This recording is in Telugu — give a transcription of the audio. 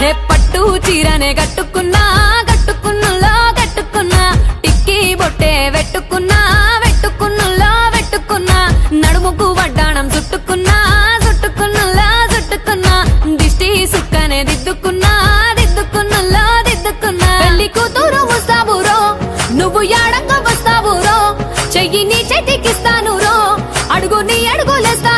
హే పట్టు చీరనే కట్టుకున్నా కట్టుకున్నులో కట్టుకున్నా టిక్కీ బొట్టే వెట్టుకున్నా వెట్టుకున్నులో వెట్టుకున్నా నడుముకు వడ్డాణం చుట్టుకున్నా చుట్టుకున్నులో చుట్టుకున్నా దిష్టి సుక్కనే దిద్దుకున్నా దిద్దుకున్నులో దిద్దుకున్నా. పెళ్ళి కూతురు ముస్తాబురో నువ్వు యాడంగా వస్తావురో చెయ్యి నీ చేతికిస్తాను రో అడుగు నీ అడుగులేస్తాను